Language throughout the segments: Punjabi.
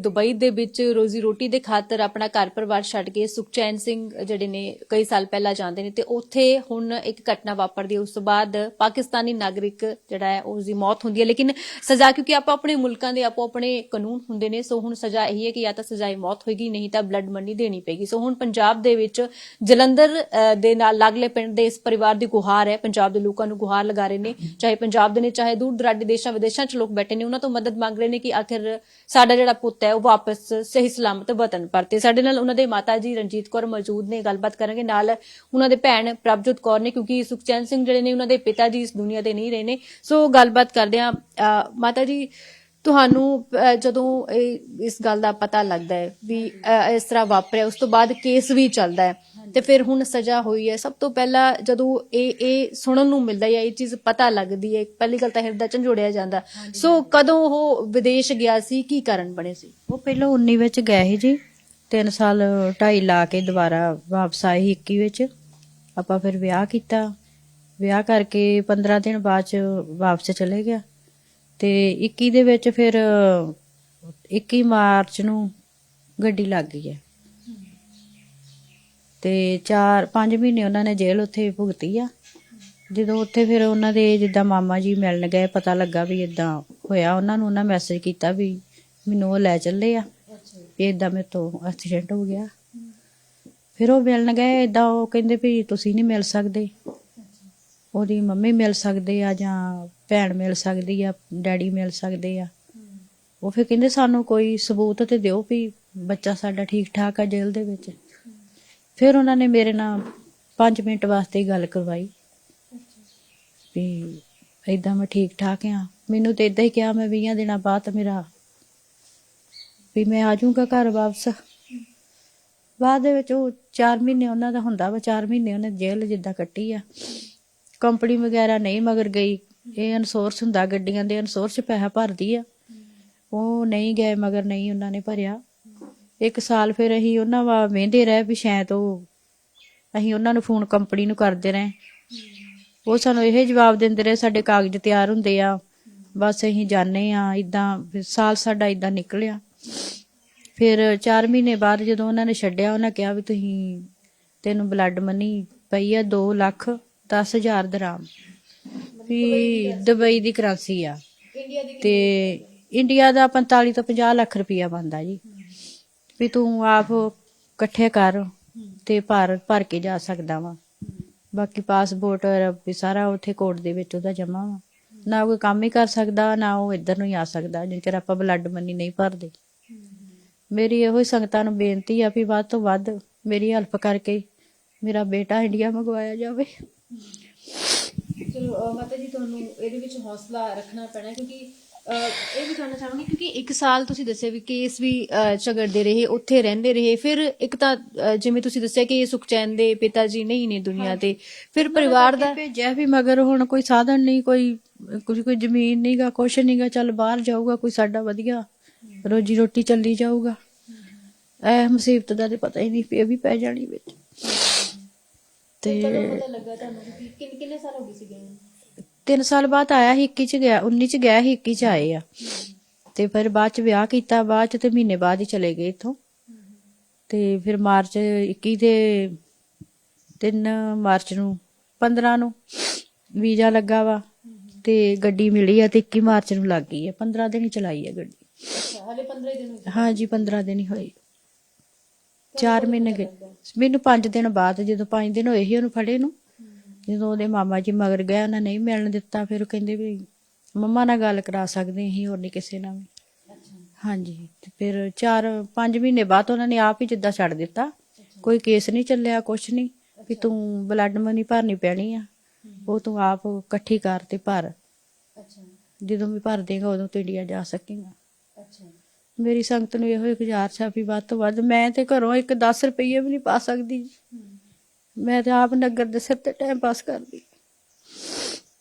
ਦੁਬਈ ਦੇ ਵਿੱਚ ਰੋਜ਼ੀ ਰੋਟੀ ਦੇ ਖਾਤਰ ਆਪਣਾ ਘਰ ਪਰਿਵਾਰ ਛੱਡ ਕੇ ਸੁਖਚੈਨ ਸਿੰਘ ਜਿਹੜੇ ਨੇ ਕਈ ਸਾਲ ਪਹਿਲਾਂ ਜਾਂਦੇ ਨੇ ਤੇ ਉੱਥੇ ਹੁਣ ਇੱਕ ਘਟਨਾ ਵਾਪਰਦੀ ਹੈ। ਉਸ ਤੋਂ ਬਾਅਦ ਪਾਕਿਸਤਾਨੀ ਨਾਗਰਿਕ ਜਿਹੜਾ ਹੈ, ਉਸ ਦੀ ਮੌਤ ਹੁੰਦੀ ਹੈ। ਲੇਕਿਨ ਸਜ਼ਾ, ਕਿਉਂਕਿ ਆਪਾਂ ਆਪਣੇ ਮੁਲਕਾਂ ਦੇ ਆਪੋ ਆਪਣੇ ਕਾਨੂੰਨ ਹੁੰਦੇ ਨੇ, ਸੋ ਹੁਣ ਸਜ਼ਾ ਇਹੀ ਹੈ ਕਿ ਜਾਂ ਤਾਂ ਸਜਾਏ ਮੌਤ ਹੋਏਗੀ, ਨਹੀਂ ਤਾਂ ਬਲੱਡ ਮਨੀ ਦੇਣੀ ਪਏਗੀ। ਸੋ ਹੁਣ ਪੰਜਾਬ ਦੇ ਵਿੱਚ ਜਲੰਧਰ ਦੇ ਨਾਲ ਲਾਗਲੇ ਪਿੰਡ ਦੇ ਇਸ ਪਰਿਵਾਰ ਦੀ ਗੁਹਾਰ ਹੈ। ਪੰਜਾਬ ਦੇ ਲੋਕਾਂ ਨੂੰ ਗੁਹਾਰ ਲਗਾ ਰਹੇ ਨੇ। ਚਾਹੇ ਪੰਜਾਬ ਦੇ ਨੇ, ਚਾਹੇ ਦੂਰ ਦਰਾਡੇ ਦੇਸ਼ਾਂ ਵਿਦੇਸ਼ਾਂ 'ਚ ਲੋਕ ਬੈਠੇ ਨੇ। ਉਹਨਾਂ ਤੋਂ ਮਦਦ ਮੰਗ ਰਹੇ ਨੇ ਕਿ ਆਖਿਰ ਸਾਡਾ ਜਿਹੜਾ ਪੁੱਤ ਹੈ, ਉਹ ਵਾਪਸ ਸਹੀ ਸਲਾਮਤ ਵਤਨ ਪਰਤੇ। ਸਾਡੇ ਨਾਲ ਉਹਨਾਂ ਦੇ ਮਾਤਾ ਜੀ ਰਣਜੀਤ ਕੌਰ ਮੌਜੂਦ ਨੇ, ਗੱਲਬਾਤ ਕਰਾਂਗੇ। ਨਾਲ ਉਹਨਾਂ ਦੇ ਭੈਣ ਪ੍ਰਭਜੋਤ ਕੌਰ ਨੇ, ਕਿਉਂਕਿ ਸੁਖਚੈਨ ਸਿੰਘ ਜਿਹੜੇ ਨੇ, ਉਹਨਾਂ ਦੇ ਪਿਤਾ ਜੀ ਇਸ ਦੁਨੀਆ ਤੇ ਨਹੀਂ ਰਹੇ ਨੇ। ਸੋ ਗੱਲਬਾਤ ਕਰਦੇ ਆ ਮਾਤਾ ਜੀ, ਤੁਹਾਨੂੰ ਜਦੋਂ ਇਸ ਗੱਲ ਦਾ ਪਤਾ ਲੱਗਦਾ ਹੈ ਵੀ ਇਸ ਤਰ੍ਹਾਂ ਵਾਪਰਿਆ, ਉਸ ਤੋਂ ਬਾਅਦ ਕੇਸ ਵੀ ਚੱਲਦਾ ਹੈ। ਤੇ ਫਿਰ ਹੁਣ ਸਜ਼ਾ ਹੋਈ ਹੈ। ਸਭ ਤੋਂ ਪਹਿਲਾਂ ਜਦੋਂ ਇਹ ਇਹ ਸੁਣਨ ਨੂੰ ਮਿਲਦਾ ਹੈ ਇਹ ਚੀਜ਼ ਪਤਾ ਲੱਗਦੀ ਹੈ ਪਹਿਲੀ ਗੱਲ ਤਾਂ ਹਿਰਦਾ ਝੰਜੋੜਿਆ ਜਾਂਦਾ। ਸੋ ਕਦੋਂ ਉਹ ਵਿਦੇਸ਼ ਗਿਆ ਸੀ ਕੀ ਕਾਰਨ ਬਣੇ ਸੀ? ਉਹ ਪਹਿਲਾਂ 19 ਵਿੱਚ ਗਏ ਸੀ ਜੀ 3 ਸਾਲ ਢਾਈ ਲਾ ਕੇ ਦੁਬਾਰਾ ਵਾਪਸ ਆਏ ਸੀ 21 ਵਿੱਚ। ਆਪਾਂ ਫਿਰ ਵਿਆਹ ਕੀਤਾ। ਵਿਆਹ ਕਰਕੇ 15 ਦਿਨ ਬਾਅਦ ਚ ਵਾਪਸ ਚਲੇ ਗਿਆ। ਤੇ 21 ਦੇ ਵਿੱਚ ਫਿਰ 21 ਮਾਰਚ ਨੂੰ ਗੱਡੀ ਲੱਗ ਗਈ ਹੈ। ਤੇ 4 5 ਮਹੀਨੇ ਉਹਨਾਂ ਨੇ ਜੇਲ੍ਹ ਉੱਥੇ ਭੁਗਤੀ ਆ। ਜਦੋਂ ਉੱਥੇ ਫਿਰ ਉਹਨਾਂ ਦੇ ਜਿੱਦਾਂ ਮਾਮਾ ਜੀ ਮਿਲਣ ਗਏ, ਪਤਾ ਲੱਗਾ ਵੀ ਇਦਾਂ ਹੋਇਆ। ਉਹਨਾਂ ਨੂੰ ਉਹਨਾਂ ਮੈਸੇਜ ਕੀਤਾ ਵੀ ਮੈਨੂੰ ਉਹ ਲੈ ਚੱਲੇ ਆ। ਵੀ ਇਦਾਂ ਮੇਰੇ ਤੋਂ ਐਕਸੀਡੈਂਟ ਹੋ ਗਿਆ। ਫਿਰ ਉਹ ਮਿਲਣ ਗਏ ਇਦਾਂ ਉਹ ਕਹਿੰਦੇ ਵੀ ਤੁਸੀਂ ਨਹੀਂ ਮਿਲ ਸਕਦੇ। ਉਹਦੀ ਮੰਮੀ ਮਿਲ ਸਕਦੇ ਆ ਜਾਂ ਭੈਣ ਮਿਲ ਸਕਦੀ ਆ, ਡੈਡੀ ਮਿਲ ਸਕਦੇ ਆ। ਉਹ ਫਿਰ ਕਹਿੰਦੇ ਸਾਨੂੰ ਕੋਈ ਸਬੂਤ ਤੇ ਦਿਓ ਵੀ ਬੱਚਾ ਸਾਡਾ ਠੀਕ ਠਾਕ ਆ ਜੇਲ੍ਹ ਦੇ ਵਿੱਚ। ਫਿਰ ਉਹਨਾਂ ਨੇ ਮੇਰੇ ਨਾਲ 5 ਮਿੰਟ ਵਾਸਤੇ ਗੱਲ ਕਰਵਾਈ। ਵੀ ਏਦਾਂ ਮੈਂ ਠੀਕ ਠਾਕ ਆ। ਮੈਨੂੰ ਤੇ ਇਦਾਂ ਹੀ ਕਿਹਾ, ਮੈਂ 20 ਦਿਨਾਂ ਬਾਅਦ ਮੇਰਾ ਵੀ ਮੈਂ ਆ ਜਾਊਂਗਾ ਘਰ ਵਾਪਸ। ਬਾਅਦ ਦੇ ਵਿੱਚ ਉਹ 4 ਮਹੀਨੇ ਉਹਨਾਂ ਦਾ ਹੁੰਦਾ ਵਾ 4 ਮਹੀਨੇ ਉਹਨੇ ਜੇਲ੍ਹ ਜਿੱਦਾਂ ਕੱਟੀ ਆ। ਕੰਪਨੀ ਵਗੈਰਾ ਨਹੀਂ, ਮਗਰ ਗਈ। ਇਹ ਅਨਸੋਰਸ ਹੁੰਦਾ, ਗੱਡੀਆਂ ਦੇ ਅਨਸੋਰਸ ਪੈਸਾ ਭਰਦੀ ਆ। ਉਹ ਨਹੀਂ ਗਏ, ਮਗਰ ਨਹੀਂ ਉਹਨਾਂ ਨੇ ਭਰਿਆ। ਇੱਕ ਸਾਲ ਫਿਰ ਅਸੀਂ ਉਹਨਾਂ ਵਾ ਵੇਂਦੇ ਰਹੇ ਵੀ ਸ਼ਾਇਦ ਉਹ ਅਸੀਂ ਉਹਨਾਂ ਨੂੰ ਫੋਨ ਕੰਪਨੀ ਨੂੰ ਕਰਦੇ ਰਹੇ। ਉਹ ਸਾਨੂੰ ਇਹ ਜਵਾਬ ਦਿੰਦੇ ਰਹੇ ਸਾਡੇ ਕਾਗਜ਼ ਤਿਆਰ ਹੁੰਦੇ ਆ ਬਸ ਅਸੀਂ ਜਾਣੇ ਆ ਇਦਾਂ ਸਾਲ ਸਾਡਾ ਇਦਾਂ ਨਿਕਲਿਆ। ਫਿਰ 4 ਮਹੀਨੇ ਬਾਅਦ ਜਦੋਂ ਉਹਨਾਂ ਨੇ ਛੱਡਿਆ ਉਹਨਾਂ ਕਿਹਾ ਵੀ ਤੁਸੀਂ ਤੈਨੂੰ ਬਲੱਡ ਮਨੀ ਪਈ ਆ 2 ਲੱਖ 10 ਹਜ਼ਾਰ ਦਰਾਮ। ਵੀ ਦੁਬਈ ਦੀ ਕਰੰਸੀ ਆ। ਤੇ ਇੰਡੀਆ ਦਾ 45 ਤੋਂ 50 ਲੱਖ ਰੁਪਇਆ ਬੰਦਾ ਜੀ। ਵੀ ਤੂੰ ਆਪ ਇਕੱਠੇ ਕਰ ਤੇ ਭਰ ਭਰ ਕੇ ਜਾ ਸਕਦਾ ਵਾ। ਬਾਕੀ ਪਾਸਪੋਰਟ ਵੀ ਸਾਰਾ ਉੱਥੇ ਕੋਰਟ ਦੇ ਵਿੱਚ ਉਹਦਾ ਜਮਾ ਵਾ। ਨਾ ਕੋਈ ਕੰਮ ਹੀ ਕਰ ਸਕਦਾ, ਨਾ ਉਹ ਇੱਧਰ ਨੂੰ ਹੀ ਆ ਸਕਦਾ ਜੇਕਰ ਆਪਾਂ ਬਲੱਡ ਮਨੀ ਨਹੀਂ ਭਰਦੇ। ਮੇਰੀ ਇਹੋ ਹੀ ਸੰਗਤਾਂ ਨੂੰ ਬੇਨਤੀ ਆ ਵੀ ਵੱਧ ਤੋਂ ਵੱਧ ਮੇਰੀ ਹੈਲਪ ਕਰਕੇ ਮੇਰਾ ਬੇਟਾ ਇੰਡੀਆ ਮੰਗਵਾਇਆ ਜਾਵੇ। ਚਲੋ ਮਾਤਾ ਜੀ, ਤੁਹਾਨੂੰ ਇਹਦੇ ਵਿੱਚ ਹੌਸਲਾ ਰੱਖਣਾ ਪੈਣਾ ਕਿਉਂਕਿ ਇਹ ਵੀ ਕਹਿਣਾ ਚਾਹਾਂਗੀ ਕਿਉਂਕਿ ਇੱਕ ਸਾਲ ਤੁਸੀਂ ਦੱਸਿਆ ਵੀ ਕੇਸ ਵੀ ਅਹ, ਝਗੜਦੇ ਰਹੇ ਉੱਥੇ ਰਹਿੰਦੇ ਰਹੇ। ਫਿਰ ਇੱਕ ਤਾਂ ਅਹ, ਜਿਵੇਂ ਤੁਸੀਂ ਦੱਸਿਆ ਕਿ ਸੁਖਚੈਨ ਦੇ ਪਿਤਾ ਜੀ ਨਹੀਂ ਨੇ ਦੁਨੀਆ ਤੇ। ਫਿਰ ਪਰਿਵਾਰ ਦਾ ਭੇਜਿਆ ਵੀ ਮਗਰ ਹੁਣ ਕੋਈ ਸਾਧਨ ਨਹੀਂ ਕੋਈ ਕੁਝ ਕੋਈ ਜ਼ਮੀਨ ਨਹੀਂਗਾ ਕੁਛ ਨਹੀਂਗਾ ਚੱਲ ਬਾਹਰ ਜਾਊਗਾ ਕੋਈ ਸਾਡਾ ਵਧੀਆ ਰੋਜੀ ਰੋਟੀ ਚੱਲੀ ਜਾਊਗਾ। ਇਹ ਮੁਸੀਬਤ ਦਾ ਤੇ ਪਤਾ ਹੀ ਨਹੀਂ ਇਹ ਵੀ ਪੈ ਜਾਣੀ ਵਿੱਚ। ਤੇ ਕਦੋਂ ਪਤਾ ਲੱਗਾ ਤੁਹਾਨੂੰ ਕਿ ਕਿੰਨੇ ਕਿੰਨੇ ਸਾਲ ਹੋ ਗਏ ਸੀਗੇ? 3 ਸਾਲ ਬਾਅਦ ਆਇਆ ਸੀ 21 ਚ ਗਿਆ 19 ਚ ਗਿਆ ਸੀ 21 ਚ ਆਏ ਆ। ਤੇ ਫਿਰ ਬਾਅਦ ਚ ਵਿਆਹ ਕੀਤਾ ਬਾਅਦ ਚ ਤੇ ਮਹੀਨੇ ਬਾਅਦ ਹੀ ਚਲੇ ਗਏ ਇੱਥੋਂ। ਤੇ ਫਿਰ ਮਾਰਚ 21 ਦੇ 3 ਮਾਰਚ ਨੂੰ 15 ਨੂੰ ਵੀਜ਼ਾ ਲੱਗਾ ਵਾ। ਤੇ ਗੱਡੀ ਮਿਲੀ ਆ ਤੇ 21 ਮਾਰਚ ਨੂੰ ਲੱਗ ਗਈ ਆ। 15 ਦਿਨ ਹੀ ਚਲਾਈ ਆ ਗੱਡੀ। ਹਲੇ 15 ਦਿਨ ਹੋਏ। ਹਾਂਜੀ 15 ਦਿਨ ਹੀ ਹੋਏ। 4 ਮਹੀਨੇ ਗਏ। ਮੈਨੂੰ 5 ਦਿਨ ਬਾਅਦ ਜਦੋਂ 5 ਦਿਨ ਹੋਏ ਸੀ ਉਹਨੂੰ ਫੜੇ ਨੂੰ ਜਦੋਂ ਉਹਦੇ ਮਾਮਾ ਜੀ ਮਗਰ ਗਏ ਉਹਨਾਂ ਨਹੀਂ ਮਿਲਣ ਦਿੱਤਾ ਫਿਰ ਉਹ ਕਹਿੰਦੇ ਵੀ ਮੰਮਾ ਨਾਲ ਗੱਲ ਕਰਾ ਸਕਦੇ ਅਸੀਂ ਹੋਰ ਨਹੀਂ ਕਿਸੇ ਨਾਲ ਵੀ। ਹਾਂਜੀ। ਤੇ ਫਿਰ 4 5 ਮਹੀਨੇ ਬਾਅਦ ਉਹਨਾਂ ਨੇ ਆਪ ਹੀ ਜਿੱਦਾਂ ਛੱਡ ਦਿੱਤਾ। ਕੋਈ ਕੇਸ ਨਹੀਂ ਚੱਲਿਆ ਕੁਛ ਨਹੀਂ ਵੀ ਤੂੰ ਬਲੱਡ ਮਨੀ ਭਰਨੀ ਪੈਣੀ ਆ। ਉਹ ਤੂੰ ਆਪ ਇਕੱਠੀ ਕਰ ਤੇ ਭਰ। ਅੱਛਾ। ਜਦੋਂ ਵੀ ਭਰ ਦੇਗਾ ਉਦੋਂ ਤੂੰ ਇੰਡੀਆ ਜਾ ਸਕੇਗਾ। ਅੱਛਾ। ਮੇਰੀ ਸੰਗਤ ਨੂੰ ਇਹੋ ਹੀ ਗੁਜ਼ਾਰਿਸ਼ ਆ ਵੀ ਵੱਧ ਤੋਂ ਵੱਧ ਮੈਂ ਤੇ ਘਰੋਂ ਇੱਕ 10 ਰੁਪਏ ਵੀ ਨਹੀਂ ਪਾ ਸਕਦੀ ਮੈਂ ਤੇ ਆਪ ਨਗਰ ਦੇ ਸਿਰ ਤੇ ਟਾਈਮ ਪਾਸ ਕਰਦੀ।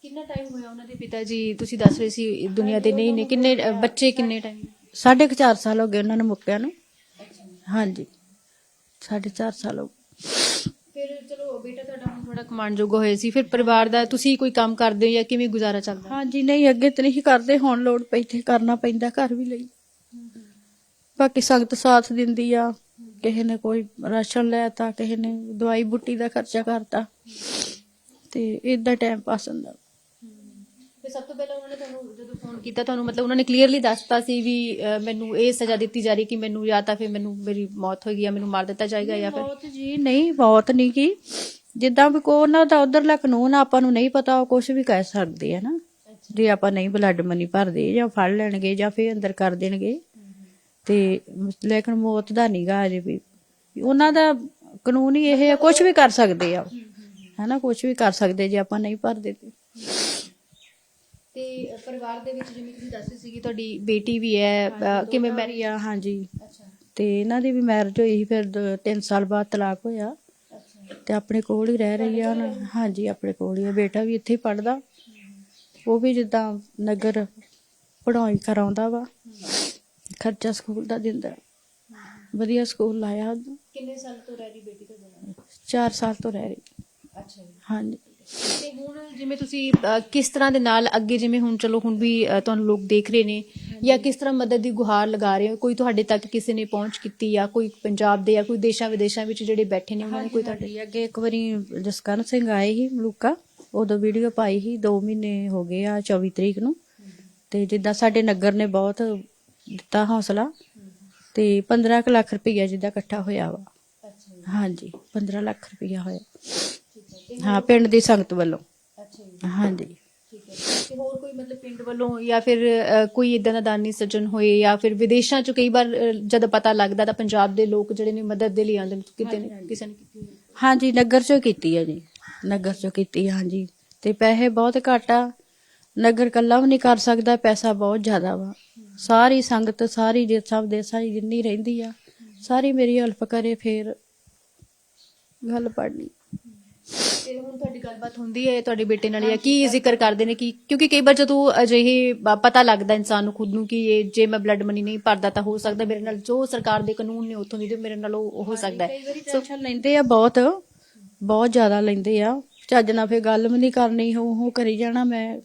ਕਿੰਨਾ ਟਾਈਮ ਹੋਇਆ ਉਹਨਾਂ ਦੇ ਪਿਤਾ ਜੀ? ਤੁਸੀਂ ਦੱਸ ਰਹੇ ਸੀ ਦੁਨੀਆ ਤੇ ਨਹੀਂ ਨੇ। ਕਿੰਨੇ ਬੱਚੇ ਕਿੰਨੇ ਟਾਈਮ ਸਾਢੇ ਕੁ ਚਾਰ ਸਾਲ ਹੋ ਗਏ ਉਹਨਾਂ ਨੂੰ ਮੁੱਕਿਆ ਨੂੰ। ਹਾਂਜੀ। ਸਾਢੇ ਚਾਰ ਸਾਲ ਹੋ ਗਏ। ਫਿਰ ਚਲੋ ਬੇਟਾ ਤੁਹਾਡਾ ਹੁਣ ਥੋੜਾ ਕਮਾਂਡਯੋਗ ਹੋਏ ਸੀ। ਫਿਰ ਪਰਿਵਾਰ ਦਾ ਤੁਸੀਂ ਕੋਈ ਕੰਮ ਕਰਦੇ ਹੋ ਜਾਂ ਕਿਵੇਂ ਗੁਜ਼ਾਰਾ ਚੱਲਦਾ? ਹਾਂਜੀ ਨਹੀਂ ਅੱਗੇ ਤੇ ਨਹੀਂ ਕਰਦੇ। ਹੁਣ ਲੋੜ ਪਈ ਤੇ ਕਰਨਾ ਪੈਂਦਾ ਘਰ ਵੀ ਲਈ। ਬਾਕੀ ਸੰਗਤ ਸਾਥ ਦਿੰਦੀ ਆ। ਕਿਸੇ ਨੇ ਕੋਈ ਰਾਸ਼ਨ ਲੈਤਾ ਕਿਸੇ ਨੇ ਦਵਾਈ ਬੁੱਟੀ ਦਾ ਖਰਚਾ ਕਰਤਾ। ਤੇ ਇਦਾਂ ਟਾਈਮ ਪਾਸ ਹੁੰਦਾ। ਤੇ ਸਭ ਤੋਂ ਪਹਿਲਾਂ ਉਹਨਾਂ ਨੇ ਤੁਹਾਨੂੰ ਜਦੋਂ ਫੋਨ ਕੀਤਾ ਤੁਹਾਨੂੰ ਮਤਲਬ ਉਹਨਾਂ ਨੇ ਕਲੀਅਰਲੀ ਦੱਸਤਾ ਸੀ ਵੀ ਅਹ, ਮੈਨੂੰ ਇਹ ਸਜ਼ਾ ਦਿੱਤੀ ਜਾ ਰਹੀ ਕਿ ਮੈਨੂੰ ਜਾਂ ਤਾਂ ਫਿਰ ਮੈਨੂੰ ਮੇਰੀ ਮੌਤ ਹੋਏਗੀ ਜਾਂ ਮੈਨੂੰ ਮਾਰ ਦਿੱਤਾ ਜਾਏਗਾ ਜਾਂ ਫਿਰ ਬਹੁਤ ਜੀ ਨਹੀਂ ਬਹੁਤ ਨਹੀਂ ਕੀ ਜਿੱਦਾਂ ਵੀ ਕੋ ਉਹਨਾਂ ਦਾ ਉਧਰਲਾ ਕਾਨੂੰਨ ਆ, ਆਪਾਂ ਨੂੰ ਨਹੀਂ ਪਤਾ ਉਹ ਕੁਝ ਵੀ ਕਹਿ ਸਕਦੇ ਆ ਨਾ। ਜੇ ਆਪਾਂ ਨਹੀਂ ਬਲੱਡ ਮਨੀ ਭਰਦੇ ਜਾਂ ਫੜ ਲੈਣਗੇ ਜਾਂ ਫੇਰ ਅੰਦਰ ਕਰ ਦੇਣਗੇ। ਤੇ ਲੇਕਿਨ ਮੌਤ ਦਾ ਨਹੀਂਗਾ ਅਜੇ ਵੀ। ਉਹਨਾਂ ਦਾ ਕਾਨੂੰਨ ਹੀ ਇਹ ਹੈ ਕੁਝ ਵੀ ਕਰ ਸਕਦੇ ਆ। ਹਨਾ ਕੁਝ ਵੀ ਕਰ ਸਕਦੇ ਜੇ ਆਪਾਂ ਨਹੀਂ ਭਰਦੇ ਤੇ। ਤੇ ਪਰਿਵਾਰ ਦੇ ਵਿੱਚ ਜਿਵੇਂ ਤੁਸੀਂ ਦੱਸੀ ਸੀਗੀ ਤੁਹਾਡੀ ਬੇਟੀ ਵੀ ਹੈ ਕਿਵੇਂ ਮੈਰੀ ਆ? ਹਾਂਜੀ। ਤੇ ਇਹਨਾਂ ਦੀ ਵੀ ਮੈਰਿਜ ਹੋਈ ਸੀ ਫਿਰ 3 ਸਾਲ ਬਾਅਦ ਤਲਾਕ ਹੋਇਆ। ਤੇ ਆਪਣੇ ਕੋਲ ਹੀ ਰਹਿ ਰਹੀ ਆ ਹੁਣ ਹਾਂਜੀ ਆਪਣੇ ਕੋਲ ਹੀ ਆ। ਬੇਟਾ ਵੀ ਇੱਥੇ ਹੀ ਪੜਦਾ ਉਹ ਵੀ ਜਿੱਦਾਂ ਨਗਰ ਪੜਾਈ ਕਰਾਉਂਦਾ ਵਾ। ਖਰਚਾ ਸਕੂਲ ਦਾ ਦਿੰਦਾ ਵਧੀਆ ਸਕੂਲ ਲਾਇਆ ਕਿੰਨੇ ਸਾਲ ਤੋਂ ਰਹਿ ਰਹੀ ਬੇਟੀ ਤੁਹਾਡੇ ਨਾਲ? 4 ਸਾਲ ਤੋਂ ਰਹਿ ਰਹੀ। ਅੱਛਾ ਜੀ। ਹਾਂਜੀ। ਤੇ ਹੁਣ ਜਿਵੇਂ ਤੁਸੀਂ ਕਿਸ ਤਰ੍ਹਾਂ ਦੇ ਨਾਲ ਅੱਗੇ ਜਿਵੇਂ ਹੁਣ ਚਲੋ ਹੁਣ ਵੀ ਤੁਹਾਨੂੰ ਲੋਕ ਦੇਖ ਰਹੇ ਨੇ ਜਾਂ ਕਿਸ ਤਰ੍ਹਾਂ ਮਦਦ ਦੀ ਗੁਹਾਰ ਲਗਾ ਰਹੇ ਹੋ? ਕੋਈ ਤੁਹਾਡੇ ਤੱਕ ਕਿਸੇ ਨੇ ਪਹੁੰਚ ਕੀਤੀ ਜਾਂ ਕੋਈ ਪੰਜਾਬ ਦੇ ਜਾਂ ਕੋਈ ਦੇਸ਼ਾਂ ਵਿਦੇਸ਼ਾਂ ਵਿੱਚ ਜਿਹੜੇ ਬੈਠੇ ਨੇ ਉਹਨਾਂ ਨੇ ਕੋਈ ਤੁਹਾਡੇ ਤੁਹਾਡੀ ਅੱਗੇ ਇੱਕ ਵਾਰੀ ਜਸਕਰਨ ਸਿੰਘ ਆਏ ਸੀ ਮਲੂਕਾ। ਉਦੋਂ ਵੀਡੀਓ ਪਾਈ ਸੀ। 2 ਮਹੀਨੇ ਹੋ ਗਏ ਆ 24 ਤਰੀਕ ਨੂੰ। ਤੇ ਜਿੱਦਾਂ ਸਾਡੇ ਨਗਰ ਨੇ ਬਹੁਤ ਦਿੱਤਾ ਹੌਸਲਾ ਤੇ 15 ਕੁ ਲੱਖ ਰੁਪਈਆ ਜਿੱਦਾਂ ਇਕੱਠਾ ਹੋਇਆ ਵਾ। ਹਾਂਜੀ 15 ਲੱਖ ਰੁਪਈਆ ਹੋਇਆ। ਹੈ ਪਿੰਡ ਦੀ ਸੰਗਤ ਵੱਲੋਂ। ਹਾਂਜੀ। ਠੀਕ ਹੈ ਤੇ ਹੋਰ ਕੋਈ ਮਤਲਬ ਪਿੰਡ ਵੱਲੋਂ ਜਾਂ ਫਿਰ ਕੋਈ ਇਦਾਂ ਦਾ ਦਾਨੀ ਸੱਜਣ ਹੋਏ ਜਾਂ ਫਿਰ ਵਿਦੇਸ਼ਾਂ ਚ ਕਈ ਵਾਰ ਜਦ ਪਤਾ ਲੱਗਦਾ ਤਾਂ ਪੰਜਾਬ ਦੇ ਲੋਕ ਜਿਹੜੇ ਨੇ ਮਦਦ ਦੇ ਲਈ ਆਉਂਦੇ ਨੇ ਕਿਤੇ ਨੇ ਕਿਸੇ ਨੇ ਕੀਤੀ ਹੋਈ? ਹਾਂਜੀ ਨਗਰ ਚੋਂ ਕੀਤੀ ਹੈ ਜੀ। ਨਗਰ ਚੋਂ ਕੀਤੀ ਹਾਂਜੀ। ਤੇ ਪੈਸੇ ਬਹੁਤ ਘੱਟ ਆ। ਨਗਰ ਕੱਲਾ ਵੀ ਨਹੀਂ ਕਰ ਸਕਦਾ ਪੈਸਾ ਬਹੁਤ ਜ਼ਿਆਦਾ ਵਾ। ਸਾਰੀ ਸੰਗਤ ਸਾਰੀ ਜੇ ਸਭ ਦੀ ਜਿੰਨੀ ਰਹਿੰਦੀ ਆ ਸਾਰੀ ਮੇਰੀ ਹੈਲਪ ਕਰੇ ਫੇਰ ਗੱਲ ਪੜਨੀ ਤੇ ਹੁਣ ਤੁਹਾਡੀ ਗੱਲਬਾਤ ਹੁੰਦੀ ਹੈ ਤੁਹਾਡੇ ਬੇਟੇ ਨਾਲ ਜਾਂ ਕੀ ਜ਼ਿਕਰ ਕਰਦੇ ਨੇ ਕਿ ਕਿਉਂਕਿ ਕਈ ਵਾਰ ਜਦੋਂ ਅਜਿਹੇ ਪਤਾ ਲੱਗਦਾ ਇਨਸਾਨ ਨੂੰ ਖੁਦ ਨੂੰ ਕਿ ਇਹ ਜੇ ਮੈਂ ਬਲੱਡ ਮਨੀ ਨਹੀਂ ਭਰਦਾ ਤਾਂ ਹੋ ਸਕਦਾ ਮੇਰੇ ਨਾਲ ਜੋ ਸਰਕਾਰ ਦੇ ਕਾਨੂੰਨ ਨੇ ਉੱਥੋਂ ਦੀ ਤੇ ਮੇਰੇ ਨਾਲ ਉਹ ਹੋ ਸਕਦਾ ਹੈ। ਲੈਂਦੇ ਆ ਬਹੁਤ ਬਹੁਤ ਜ਼ਿਆਦਾ ਲੈਂਦੇ ਆ। ਚੱਜ ਨਾਲ ਫੇਰ ਗੱਲ ਵੀ ਨਹੀਂ ਕਰਨੀ ਹੋ ਹੋ ਕਰੀ ਜਾਣਾ ਮੈਂ।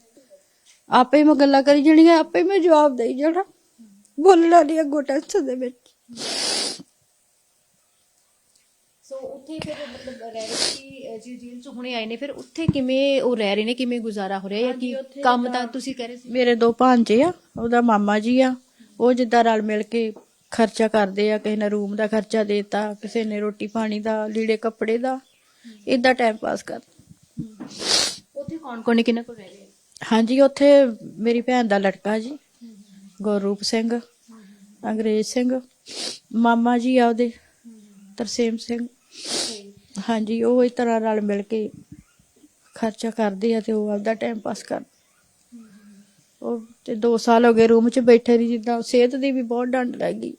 ਆਪੇ ਮੈਂ ਗੱਲਾਂ ਕਰੀ ਜਾਣੀਆਂ ਆਪੇ ਮੈਂ ਜਵਾਬ ਦੇਈ ਜਾਣਾ। ਬੋਲਣਾ ਨਹੀਂ ਅੱਗੋਂ ਟੈਨਸ਼ਨ ਦੇ ਵਿੱਚ। ਸੋ ਉੱਥੇ ਫਿਰ ਮਤਲਬ ਰਹਿ ਰਹੇ ਸੀ ਜੀ ਜੇਲ੍ਹ ਚ ਹੁਣੇ ਆਏ ਨੇ ਫਿਰ ਉੱਥੇ ਕਿਵੇਂ ਉਹ ਰਹਿ ਰਹੇ ਨੇ ਕਿਵੇਂ ਗੁਜ਼ਾਰਾ ਹੋ ਰਿਹਾ ਜਾਂ ਕੀ ਕੰਮ ਤਾਂ ਤੁਸੀਂ ਕਹਿ ਰਹੇ ਸੀ? ਮੇਰੇ ਦੋ ਭਾਂਜੇ ਆ ਉਹਦਾ ਮਾਮਾ ਜੀ ਆ। ਉਹ ਜਿੱਦਾਂ ਰਲ ਮਿਲ ਕੇ ਖਰਚਾ ਕਰਦੇ ਆ ਕਿਸੇ ਨੇ ਰੂਮ ਦਾ ਖਰਚਾ ਦੇਤਾ ਕਿਸੇ ਨੇ ਰੋਟੀ ਪਾਣੀ ਦਾ ਲੀੜੇ ਕੱਪੜੇ ਦਾ। ਇਦਾਂ ਟਾਈਮ ਪਾਸ ਕਰ ਉੱਥੇ ਕੌਣ ਕੌਣ ਕਿੰਨਾ ਕੋ ਰਹਿ ਰਹੇ? ਹਾਂਜੀ, ਉੱਥੇ ਮੇਰੀ ਭੈਣ ਦਾ ਲੜਕਾ ਜੀ, ਗੁਰਰੂਪ ਸਿੰਘ, ਅੰਗਰੇਜ਼ ਸਿੰਘ, ਮਾਮਾ ਜੀ ਆ ਉਹਦੇ, ਤਰਸੇਮ ਸਿੰਘ। ਹਾਂਜੀ, ਉਹ ਇਸ ਤਰ੍ਹਾਂ ਰਲ ਮਿਲ ਕੇ ਖਰਚਾ ਕਰਦੇ ਆ ਤੇ ਉਹ ਆਪਦਾ ਟਾਈਮ ਪਾਸ ਕਰ, ਉਹ ਤੇ 2 ਸਾਲ ਹੋ ਗਏ ਰੂਮ 'ਚ ਬੈਠੇ ਰਹੀ, ਜਿੱਦਾਂ ਸਿਹਤ ਦੀ ਵੀ ਬਹੁਤ ਡੰਡ ਲੱਗ ਗਈ।